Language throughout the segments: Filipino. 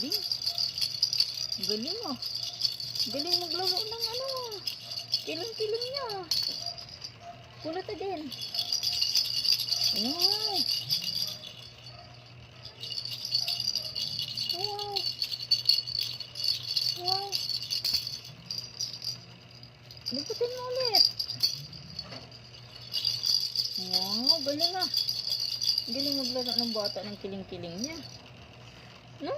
galing ah. Galing maglaro ng ano. Kiling-kiling niya. Pulot na din. Wow. Wow. Wow. Limputin mo ulit. Wow, galing ah. Galing maglaro ng bata ng kiling-kiling niya. No?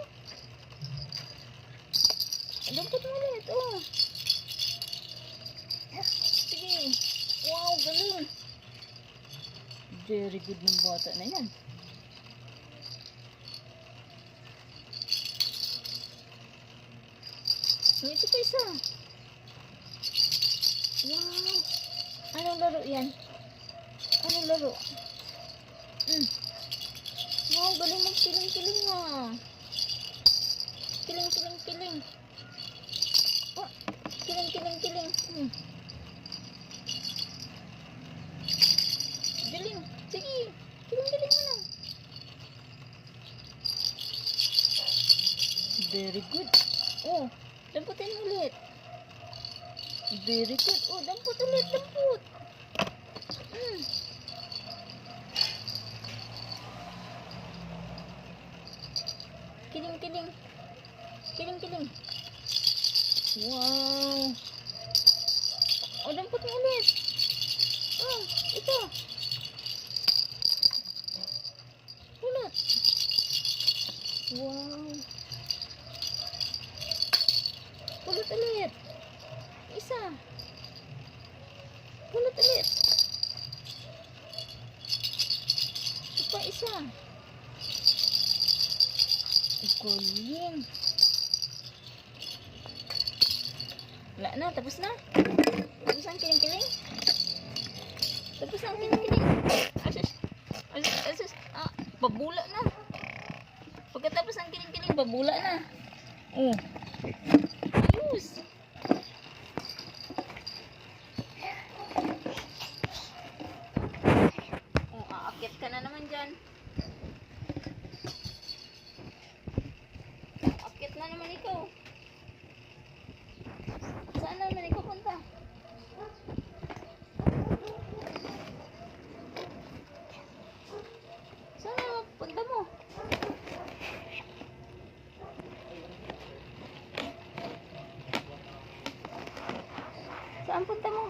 Limput mo ulit, oh. Sige. Wow, galing. Very good ng bata na yan. Ito pa isa. Wow. Anong laro yan? Anong laro? Mm. Wow, galing magkiling-kiling ah. Kiling, kiling, kiling. Oh, kiling, kiling, kiling. Hmm. Sige. Kiling, kiling mo na. Very good. Oh, damputin ulit. Very good. Oh, damput ulit, damput. Hmm. Kiling, kiling. Wow. Oh, dampot mo ulit. Oh, ito. Ulit. Wow. Ulit ulit. Isa. Ulit ulit. Ito pa isa. Galing. Wala na, tapos na. Tapos ang kiling-kiling. Tapos ang kiling-kiling. Ah, asus, asus, ah, asus. Ah, ah, babula na. Pagkatapos ang kiling-kiling, babula na. Oh. Ayos. Oh, aakit ka na naman dyan. Aakit na naman ikaw. Saan naman ikupunta? Saan naman punta mo? Saan punta mo?